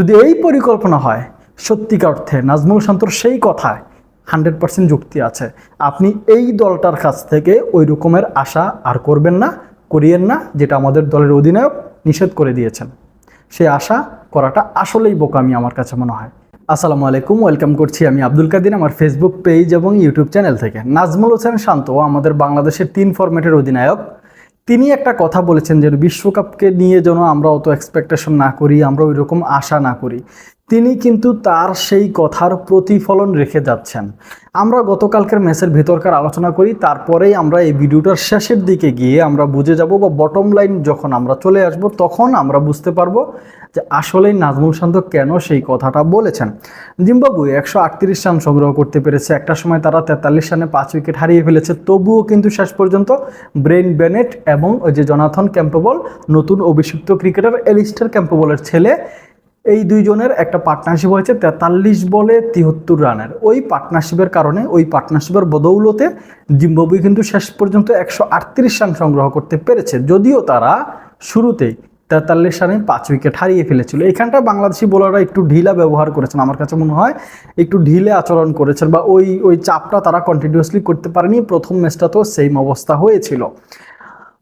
যদি এই পরিকল্পনা হয়, সত্যিকার অর্থে নাজমুল শান্তর সেই কথায় হান্ড্রেড পার্সেন্ট যুক্তি আছে। আপনি এই দলটার কাছ থেকে ওই রকমের আশা আর করবেন না, করিয়েন না, যেটা আমাদের দলের অধিনায়ক নিষেধ করে দিয়েছেন। সেই আশা করাটা আসলেই বোকামি আমার কাছে মনে হয়। আসসালামু আলাইকুম, ওয়েলকাম করছি আমি আব্দুল কাদির আমার ফেসবুক পেজ এবং ইউটিউব চ্যানেল থেকে। নাজমুল হোসেন শান্ত আমাদের বাংলাদেশের তিন ফরম্যাটের অধিনায়ক তিনি একটা কথা বলেছেন যে বিশ্বকাপকে নিয়ে যেন আমরা অত এক্সপেকটেশন না করি, আমরা ওই রকম আশা না করি। তিনি কিন্তু তার সেই কথার প্রতিফলন রেখে যাচ্ছেন। আমরা গতকালকের ম্যাচের ভেতরকার আলোচনা করি, তারপরেই আমরা এই ভিডিওটার শেষের দিকে গিয়ে আমরা বুঝে যাব বা বটম লাইন যখন আমরা চলে আসব, তখন আমরা বুঝতে পারব যে আসলেই নাজমুল শান্ত কেন সেই কথাটা বলেছেন। জিম্বাবুয়ে একশো আটত্রিশ রান সংগ্রহ করতে পেরেছে, একটা সময় তারা তেতাল্লিশ রানে পাঁচ উইকেট হারিয়ে ফেলেছে, তবুও কিন্তু শেষ পর্যন্ত ব্রেন বেনেট এবং ওই যে জনাথন ক্যাম্পবল, নতুন অভিষিক্ত ক্রিকেটার এলিস্টার ক্যাম্পবলের ছেলে এই দুইজনের একটা পার্টনারশিপ হয়েছে তেতাল্লিশ বলে তিহত্তর রানের। ওই পার্টনারশিপের কারণে, ওই পার্টনারশিপের বদৌলতে জিম্বাবুয়ে কিন্তু শেষ পর্যন্ত একশো আটত্রিশ রান সংগ্রহ করতে পেরেছে। যদিও তারা শুরুতেই তেতাল্লিশ রানে পাঁচ উইকেট হারিয়ে ফেলেছিল। এখানটা বাংলাদেশি বোলাররা একটু ঢিলা ব্যবহার করেছেন। আমার কাছে মনে হয় একটু ঢিলে আচরণ করেছেন বা ওই ওই চাপটা তারা কন্টিনিউয়াসলি করতে পারেনি। প্রথম ম্যাচটা তো সেম অবস্থা হয়েছিল।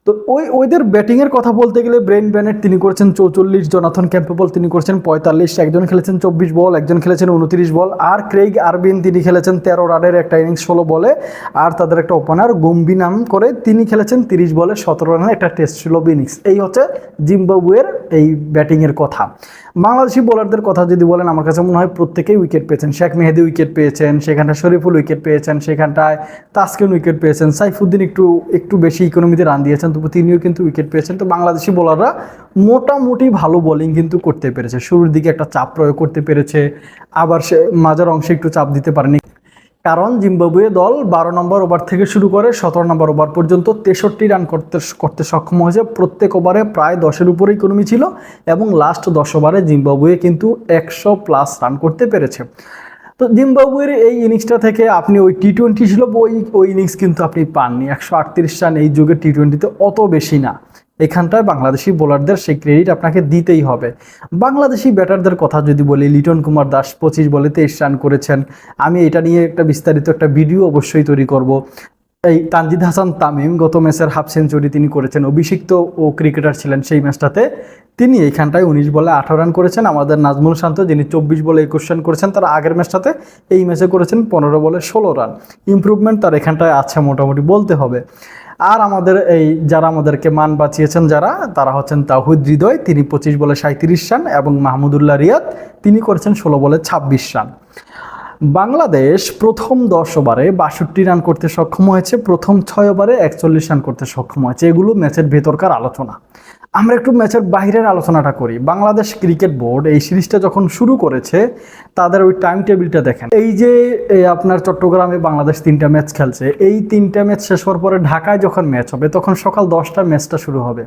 তো ওই, ওইদের ব্যাটিংয়ের কথা বলতে গেলে ব্রেন ব্যানেট তিনি করেছেন চৌচল্লিশ জনাথন ক্যাম্পেবল তিনি করেছেন পঁয়তাল্লিশ, একজন খেলেছেন চব্বিশ বল, একজন খেলেছেন উনত্রিশ বল, আর ক্রেইগ আরবিন তিনি খেলেছেন তেরো রানের একটা ইনিংস ষোলো বলে, আর তাদের একটা ওপেনার গম্বি নাম করে তিনি খেলেছেন তিরিশ বলে, সতেরো রানের একটা টেস্ট ছিল ইনিংস এই হচ্ছে জিম্বাবুয়ের এই ব্যাটিংয়ের কথা। বাংলাদেশি বোলারদের কথা যদি বলেন, আমার কাছে মনে হয় প্রত্যেকেই উইকেট পেয়েছেন। শেখ মেহেদি উইকেট পেয়েছেন, সেখানটায় শরীফুল উইকেট পেয়েছেন, সেখানটায় তাসকিন উইকেট পেয়েছেন। সাইফুদ্দিন একটু একটু বেশি ইকোনমিতে রান দিয়েছেন তবু তিনিও কিন্তু উইকেট পেয়েছেন। তো বাংলাদেশি বোলাররা মোটামুটি ভালো বোলিং কিন্তু করতে পেরেছে। শুরুর দিকে একটা চাপ প্রয়োগ করতে পেরেছে, আবার সে মাঝার অংশে একটু চাপ দিতে পারেনি। কারণ জিম্বাবুয়ে দল বারো নম্বর ওভার থেকে শুরু করে সতেরো নম্বর ওভার পর্যন্ত তেষট্টি রান করতে করতে সক্ষম হয়েছে। প্রত্যেক ওভারে প্রায় দশের উপরে ইকোনমি ছিল এবং লাস্ট দশ ওভারে জিম্বাবুয়ে কিন্তু একশো প্লাস রান করতে পেরেছে। তো জিম্বাবুয়ের এই ইনিংসটা থেকে আপনি ওই টি টোয়েন্টি ছিল, ওই ওই ইনিংস কিন্তু আপনি পাননি। একশো আটত্রিশ রান এই যুগে টি টোয়েন্টিতে অত বেশি না। এখানটায় বাংলাদেশি বোলারদের সেই ক্রেডিট আপনাকে দিতেই হবে। বাংলাদেশি ব্যাটারদের কথা যদি বলি, লিটন কুমার দাস পঁচিশ বলে তেইশ রান করেছেন। আমি এটা নিয়ে একটা বিস্তারিত একটা ভিডিও অবশ্যই তৈরি করব। এই তানজিদ হাসান তামিম গত ম্যাচের হাফ সেঞ্চুরি তিনি করেছেন। অভিষিক্ত ও ক্রিকেটার ছিলেন সেই ম্যাচটাতে। তিনি এইখানটায় উনিশ বলে আঠারো রান করেছেন। আমাদের নাজমুল শান্ত, যিনি চব্বিশ বলে একুশ রান করেছেন, তার আগের ম্যাচটাতে এই ম্যাচে করেছেন পনেরো বলে ষোলো রান। ইমপ্রুভমেন্ট তার এখানটায় আছে মোটামুটি বলতে হবে। আর আমাদের এই যারা আমাদেরকে মান বাঁচিয়েছেন যারা, তারা হচ্ছেন তাহুদ হৃদয়, তিনি পঁচিশ বলে সাঁত্রিশ রান, এবং মাহমুদুল্লাহ রিয়াদ, তিনি করেছেন ষোলো বলে ছাব্বিশ রান। বাংলাদেশ প্রথম দশ ওভারে বাষট্টি রান করতে সক্ষম হয়েছে, প্রথম ছয় ওভারে একচল্লিশ রান করতে সক্ষম হয়েছে। এগুলো ম্যাচের ভেতরকার আলোচনা। আমরা একটু ম্যাচের বাইরের আলোচনাটা করি। বাংলাদেশ ক্রিকেট বোর্ড এই সিরিজটা যখন শুরু করেছে, তাদের ওই টাইম টেবিলটা দেখেন। এই যে আপনার চট্টগ্রামে বাংলাদেশ তিনটা ম্যাচ খেলছে, এই তিনটা ম্যাচ শেষ হওয়ার পরে ঢাকায় যখন ম্যাচ হবে, তখন সকাল দশটার ম্যাচটা শুরু হবে।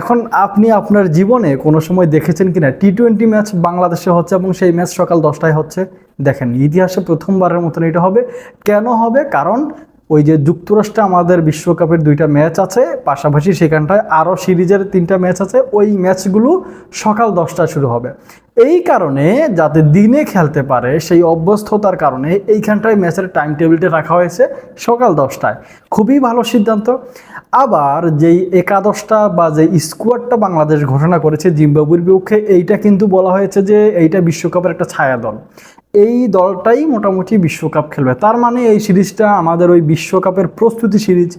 এখন আপনি আপনার জীবনে কোনো সময় দেখেছেন কিনা? টি টোয়েন্টি ম্যাচ বাংলাদেশে হচ্ছে এবং সেই ম্যাচ সকাল দশটায় হচ্ছে? দেখেন, ইতিহাসে প্রথমবারের মতন এটা হবে। কেন হবে? কারণ ওই যে যুক্তরাষ্ট্রে আমাদের বিশ্বকাপের দুইটা ম্যাচ আছে, পাশাপাশি সেখানটায় আরও সিরিজের তিনটা ম্যাচ আছে, ওই ম্যাচগুলো সকাল দশটায় শুরু হবে। এই কারণে যাতে দিনে খেলতে পারে সেই অভ্যস্ততার কারণে এইখানটায় ম্যাচের টাইম টেবিলটা রাখা হয়েছে সকাল দশটায়। খুবই ভালো সিদ্ধান্ত। আবার যেই একাদশটা বা যে স্কোয়াডটা বাংলাদেশ ঘোষণা করেছে জিম্বাবুর বিপক্ষে, এইটা কিন্তু বলা হয়েছে যে এইটা বিশ্বকাপের একটা ছায়া দল এই দলটাই মোটামুটি বিশ্বকাপ খেলবে। তার মানে এই সিরিজটা আমাদের ওই বিশ্বকাপের প্রস্তুতি সিরিজ।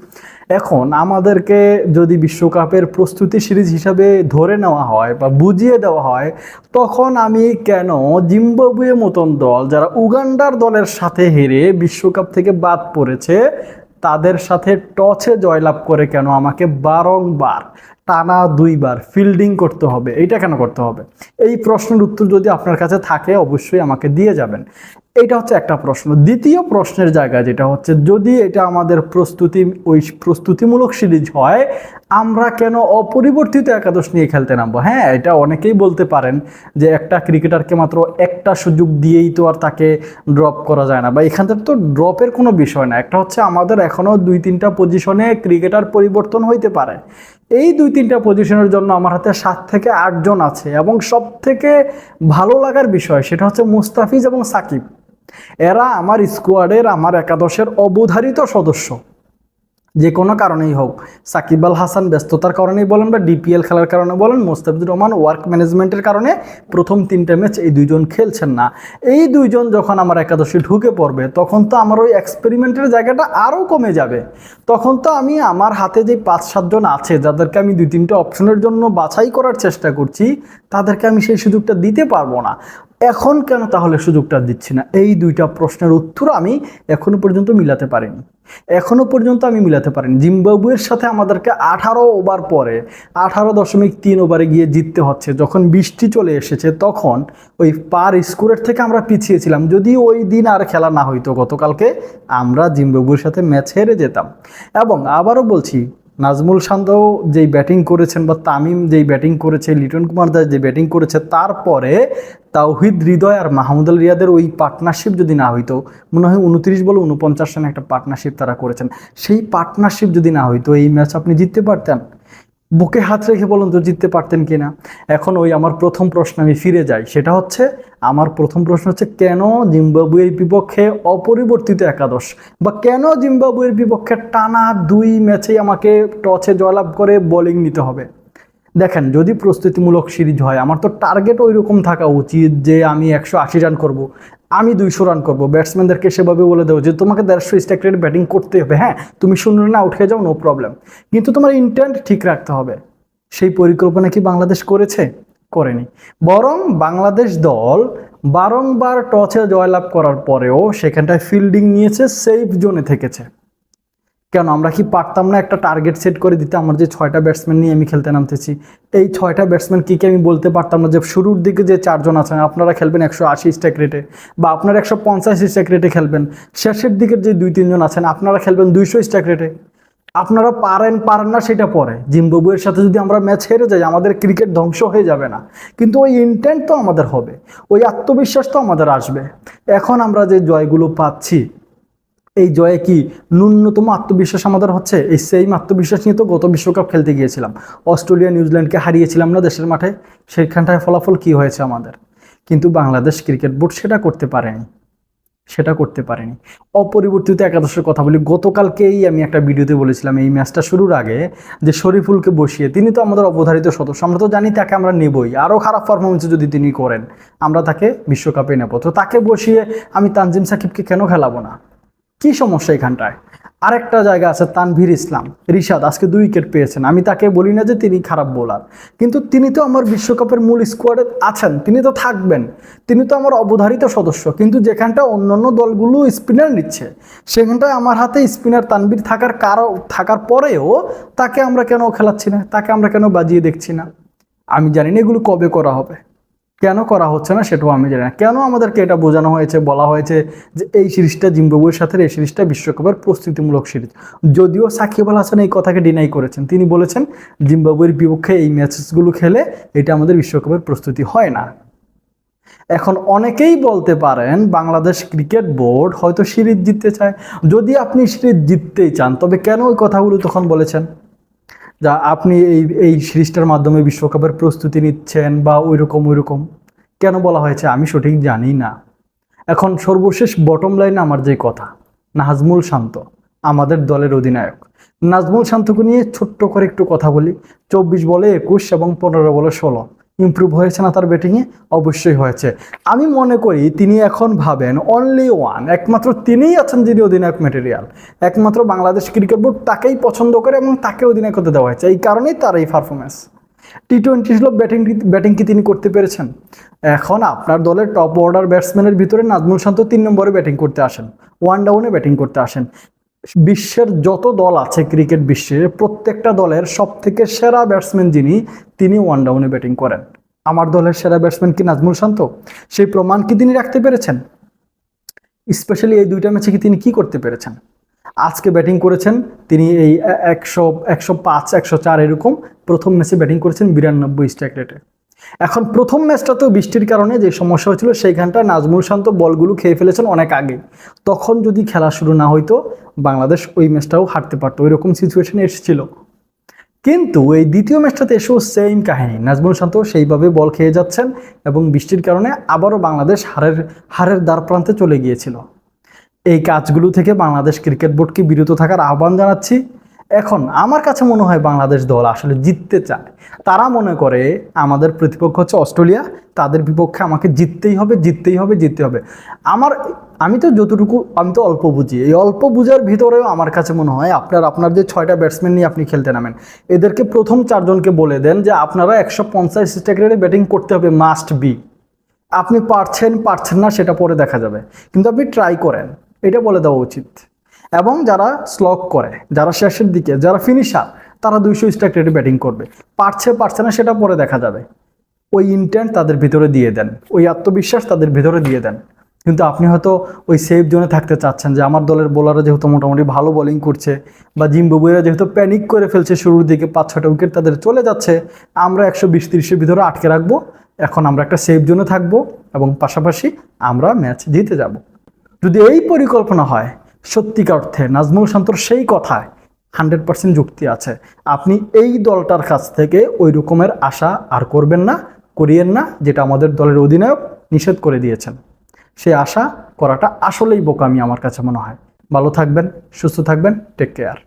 এখন আমাদেরকে যদি বিশ্বকাপের প্রস্তুতি সিরিজ হিসাবে ধরে নেওয়া হয় বা বুঝিয়ে দেওয়া হয়, তখন আমি কেন জিম্বাবুয়ে মতন দল, যারা উগান্ডার দলের সাথে হেরে বিশ্বকাপ থেকে বাদ পড়েছে, তাদের সাথে টচে জয়লাভ করে কেন আমাকে বারংবার টানা দুইবার ফিল্ডিং করতে হবে। এইটা কেন করতে হবে? এই প্রশ্নের উত্তর যদি আপনার কাছে থাকে, অবশ্যই আমাকে দিয়ে যাবেন। এইটা হচ্ছে একটা প্রশ্ন। দ্বিতীয় প্রশ্নের জায়গা যেটা হচ্ছে, যদি এটা আমাদের প্রস্তুতি, ওই প্রস্তুতিমূলক সিরিজ হয়, আমরা কেন অপরিবর্তিত একাদশ নিয়ে খেলতে নামবো? হ্যাঁ এটা অনেকেই বলতে পারেন যে একটা ক্রিকেটারকে মাত্র একটা সুযোগ দিয়েই তো আর তাকে ড্রপ করা যায় না। বা এখান থেকে তো ড্রপের কোনো বিষয় না। একটা হচ্ছে আমাদের এখনও দুই তিনটা পজিশনে ক্রিকেটার পরিবর্তন হইতে পারে। এই দুই তিনটা পজিশনের জন্য আমার হাতে সাত থেকে আটজন আছে এবং সব থেকে ভালো লাগার বিষয় সেটা হচ্ছে মুস্তাফিজ এবং সাকিব। এরা আমার স্কোয়াডের আমার একাদশের অবধারিত সদস্য। যে কোনো কারণেই হোক। সাকিব আল হাসান ব্যস্ততার কারণেই বলেন বা ডিপিএল খেলার কারণে বলেন, মোস্তাফিজুর রহমান ওয়ার্ক ম্যানেজমেন্টের কারণে প্রথম তিনটে ম্যাচ এই দুইজন খেলছেন না। এই দুইজন যখন আমার একাদশে ঢুকে পড়বে, তখন তো আমার ওই এক্সপেরিমেন্টের জায়গাটা আরও কমে যাবে। তখন তো আমি আমার হাতে যে পাঁচ, সাতজন আছে, যাদেরকে আমি দুই, তিনটে অপশনের জন্য বাছাই করার চেষ্টা করছি, তাদেরকে আমি সেই সুযোগটা দিতে পারব না। এখন কেন তাহলে সুযোগটা দিচ্ছি না? এই দুইটা প্রশ্নের উত্তর আমি এখনও পর্যন্ত মিলাতে পারিনি। এখনও পর্যন্ত আমি মিলাতে পারিনি। জিম্বাবুয়ের সাথে আমাদেরকে আঠারো ওভার পরে, আঠারো দশমিক তিন ওভারে গিয়ে জিততে হচ্ছে। যখন বৃষ্টি চলে এসেছে, তখন ওই পার স্কোরের থেকে আমরা পিছিয়েছিলাম। যদি ওই দিন আর খেলা না হইতো, গতকালকে আমরা জিম্বাবুয়ের সাথে ম্যাচ হেরে যেতাম। এবং আবারও বলছি নাজমুল সান্দাও যেই ব্যাটিং করেছেন বা তামিম যেই ব্যাটিং করেছে, লিটন কুমার দাস যে ব্যাটিং করেছে, তারপরে তাওহিদ হৃদয় আর মাহমুদ আল রিয়াদের ওই পার্টনারশিপ যদি না হইতো, মনে হয় উনত্রিশ বলে উনপঞ্চাশ রানে একটা পার্টনারশিপ তারা করেছেন। সেই পার্টনারশিপ যদি না হইতো, এই ম্যাচ আপনি জিততে পারতেন। বুকে হাত রেখে বলুন তো, জিততে পারতেন কি না এখন ওই আমার প্রথম প্রশ্ন আমি ফিরে যাই। সেটা হচ্ছে, আমার প্রথম প্রশ্ন হচ্ছে, কেন জিম্বাবুয়ের বিপক্ষে অপরিবর্তিত একাদশ বা কেন জিম্বাবুয়ের বিপক্ষে টানা দুই ম্যাচেই আমাকে টচে জয়লাভ করে বোলিং নিতে হবে? দেখেন, যদি প্রস্তুতিমূলক সিরিজ হয়, আমার তো টার্গেট ওই রকম থাকা উচিত যে আমি একশো আশি রান করব, আমি দুইশো রান করব। ব্যাটসম্যানদেরকে সেভাবে বলে দেবো যে, তোমাকে দেড়শো স্ট্রাইক রেট ব্যাটিং করতে হবে। হ্যাঁ তুমি শূন্য রানে আউট হয়ে যাও নো প্রবলেম কিন্তু তোমার ইন্টেন্ট ঠিক রাখতে হবে। সেই পরিকল্পনা কি বাংলাদেশ করেছে? করেনি। বরং বাংলাদেশ দল বারংবার টসে জয়লাভ করার পরেও সেখানটায় ফিল্ডিং নিয়েছে সেফ জোনে থেকেছে। কেন? আমরা কি পারতাম না একটা টার্গেট সেট করে দিতে? আমার যে ছয়টা ব্যাটসম্যান নিয়ে আমি খেলতে নামতেছি। এই ছয়টা ব্যাটসম্যান কী কি আমি বলতে পারতাম না যে শুরুর দিকে যে চারজন আছেন, আপনারা খেলবেন একশো আশি স্ট্রাইক রেটে বা আপনারা একশো পঞ্চাশ স্ট্রাইক রেটে খেলবেন। শেষের দিকের যে দুই, তিনজন আছেন, আপনারা খেলবেন দুইশো স্ট্রাইক রেটে আপনারা পারেন পারেন না, সেটা পরে। জিম্বাবুয়ের সাথে যদি আমরা ম্যাচ হেরে যাই, আমাদের ক্রিকেট ধ্বংস হয়ে যাবে না। কিন্তু ওই ইন্টেন্ট তো আমাদের হবে। ওই আত্মবিশ্বাস তো আমাদের আসবে। এখন আমরা যে জয়গুলো পাচ্ছি এই জয়ে কি ন্যূনতম আত্মবিশ্বাস আমাদের হচ্ছে? এই সেম আত্মবিশ্বাস নিয়ে তো গত বিশ্বকাপ খেলতে গিয়েছিলাম। অস্ট্রেলিয়া, নিউজিল্যান্ডকে হারিয়েছিলাম না দেশের মাঠে। সেখানটায় ফলাফল কি হয়েছে আমাদের? কিন্তু বাংলাদেশ ক্রিকেট বোর্ড সেটা করতে পারেনি। সেটা করতে পারেনি। অপরিবর্তিত একাদশের কথা বলি, গতকালকেই আমি একটা ভিডিওতে বলেছিলাম এই ম্যাচটা শুরুর আগে যে শরীফুলকে বসিয়ে, তিনি তো আমাদের অবধারিত সদস্য, আমরা তো জানি তাকে আমরা নেবই। আরও খারাপ পারফরমেন্স যদি তিনি করেন, আমরা তাকে বিশ্বকাপে নেব। তো তাকে বসিয়ে আমি তানজিম সাকিবকে কেন খেলাবো না? কি সমস্যা এখানটায়? আরেকটা জায়গা আছে তানভীর ইসলাম, রিশাদ, আজকে দুই উইকেট পেয়েছেন। আমি তাকে বলি না যে তিনি খারাপ বোলার কিন্তু তিনি তো আমার বিশ্বকাপের মূল স্কোয়াডে আছেন, তিনি তো থাকবেন, তিনি তো আমার অবধারিত সদস্য, কিন্তু যেখানটা অন্যান্য দলগুলো স্পিনার নিচ্ছে, সেখানটায় আমার হাতে স্পিনার তানভীর থাকার কারও, থাকার পরেও তাকে আমরা কেন খেলাচ্ছি না, তাকে আমরা কেন বাজিয়ে দেখছি না? আমি জানি না এগুলো কবে করা হবে। কেন করা হচ্ছে না সেটাও আমি জানি না। কেন আমাদেরকে এটা বোঝানো হয়েছে, বলা হয়েছে যে এই সিরিজটা জিম্বাবুয়ের সাথে, এই সিরিজটা বিশ্বকাপের প্রস্তুতিমূলক সিরিজ। যদিও সাকিব আল হাসান এই কথাকে ডিনাই করেছেন। তিনি বলেছেন, জিম্বাবুয়ের বিপক্ষে এই ম্যাচেসগুলো খেলে এটা আমাদের বিশ্বকাপের প্রস্তুতি হয় না। এখন অনেকেই বলতে পারেন, বাংলাদেশ ক্রিকেট বোর্ড হয়তো সিরিজ জিততে চায়। যদি আপনি সিরিজ জিততেই চান, তবে কেন ওই কথাগুলো তখন বলেছেন? যা আপনি এই এই সিরিজটার মাধ্যমে বিশ্বকাপের প্রস্তুতি নিচ্ছেন বা ওই রকম ওই রকম কেন বলা হয়েছে আমি সঠিক জানি না। এখন সর্বশেষ বটম লাইন আমার যে কথা, নাজমুল শান্ত, আমাদের দলের অধিনায়ক। নাজমুল শান্তকে নিয়ে ছোট্ট করে একটু কথা বলি। চব্বিশ বলে একুশ এবং পনেরো বলে ষোলো। ইমপ্রুভ হয়েছে না তার ব্যাটিংয়ে অবশ্যই হয়েছে। আমি মনে করি তিনি এখন ভাবেন অনলি ওয়ান একমাত্র তিনিই আছেন যিনি অধিনায়ক ম্যাটেরিয়াল একমাত্র বাংলাদেশ ক্রিকেট বোর্ড তাকেই পছন্দ করে এবং তাকে অধিনায়ক হতে দেওয়া হয়েছে। এই কারণেই তার এই পারফরমেন্স টি টোয়েন্টি ছিল ব্যাটিং ব্যাটিং কি তিনি করতে পেরেছেন? এখন আপনার দলের টপ অর্ডার ব্যাটসম্যানের ভিতরে নাজমুল শান্ত তিন নম্বরে ব্যাটিং করতে আসেন। ওয়ান ডাউনে ব্যাটিং করতে আসেন। বিশ্বের যত দল আছে ক্রিকেট বিশ্বে প্রত্যেকটা দলের সব থেকে সেরা ব্যাটসম্যান যিনি, তিনি ওয়ান ডাউনে ব্যাটিং করেন। আমার দলের সেরা ব্যাটসম্যান কি নাজমুল শান্ত? সেই প্রমাণ কি তিনি রাখতে পেরেছেন? স্পেশালি এই দুইটা ম্যাচে কি তিনি কি করতে পেরেছেন? আজকে ব্যাটিং করেছেন তিনি এই একশো একশো পাঁচ, একশো চার এরকম প্রথম ম্যাচে ব্যাটিং করেছেন বিরানব্বই স্ট্রাইক রেটে। এখন প্রথম ম্যাচটাতেও বৃষ্টির কারণে যে সমস্যা হয়েছিল সেইখানটা নাজমুল শান্ত বলগুলো খেয়ে ফেলেছেন অনেক আগে। তখন যদি খেলা শুরু না হইতো, বাংলাদেশ ওই ম্যাচটাও হারতে পারতো ওই রকম সিচুয়েশনে এসেছিল। কিন্তু এই দ্বিতীয় ম্যাচটাতে এসেও সেম কাহিনী। নাজমুল শান্ত সেইভাবে বল খেয়ে যাচ্ছেন এবং বৃষ্টির কারণে আবারও বাংলাদেশ হারের হারের দ্বার প্রান্তে চলে গিয়েছিল। এই কাজগুলো থেকে বাংলাদেশ ক্রিকেট বোর্ডকে বিরত থাকার আহ্বান জানাচ্ছি। এখন আমার কাছে মনে হয় বাংলাদেশ দল আসলে জিততে চায়। তারা মনে করে আমাদের প্রতিপক্ষ হচ্ছে অস্ট্রেলিয়া। তাদের বিপক্ষে আমাকে জিততেই হবে জিততেই হবে জিততে হবে। আমার, আমি তো যতটুকু, আমি তো অল্প বুঝি। এই অল্প বুঝার ভিতরেও আমার কাছে মনে হয় আপনার আপনার যে ছয়টা ব্যাটসম্যান নিয়ে আপনি খেলতে নামেন, এদেরকে প্রথম চারজনকে বলে দেন যে আপনারা একশো পঞ্চাশ স্ট্রাইক ব্যাটিং করতে হবে মাস্ট বি আপনি পারছেন পারছেন না, সেটা পরে দেখা যাবে। কিন্তু আপনি ট্রাই করেন। এটা বলে দেওয়া উচিত। এবং যারা স্লক করে, যারা শেষের দিকে, যারা ফিনিশার তারা দুইশো স্ট্রাইক রেটে ব্যাটিং করবে। পারছে পারছে না সেটা পরে দেখা যাবে। ওই ইন্টেন্ট তাদের ভিতরে দিয়ে দেন। ওই আত্মবিশ্বাস তাদের ভিতরে দিয়ে দেন। কিন্তু আপনি হয়তো ওই সেফ জোনে থাকতে চাচ্ছেন যে আমার দলের বোলাররা যেহেতু মোটামুটি ভালো বোলিং করছে বা জিম্বাবুয়েরা যেহেতু প্যানিক করে ফেলছে শুরুর দিকে পাঁচ ছটা উইকেট তাদের চলে যাচ্ছে, আমরা একশো বিশ তিরিশের ভিতরে আটকে রাখব। এখন আমরা একটা সেফ জোনে থাকব এবং পাশাপাশি আমরা ম্যাচ জিতে যাব। যদি এই পরিকল্পনা হয়, সত্যিকার অর্থে নাজমুল শান্তর সেই কথায় হান্ড্রেড পার্সেন্ট যুক্তি আছে। আপনি এই দলটার কাছ থেকে ওই রকমের আশা আর করবেন না, করিয়েন না, যেটা আমাদের দলের অধিনায়ক নিষেধ করে দিয়েছেন। সে আশা করাটা আসলেই বোকামি আমার কাছে মনে হয়। ভালো থাকবেন, সুস্থ থাকবেন টেক কেয়ার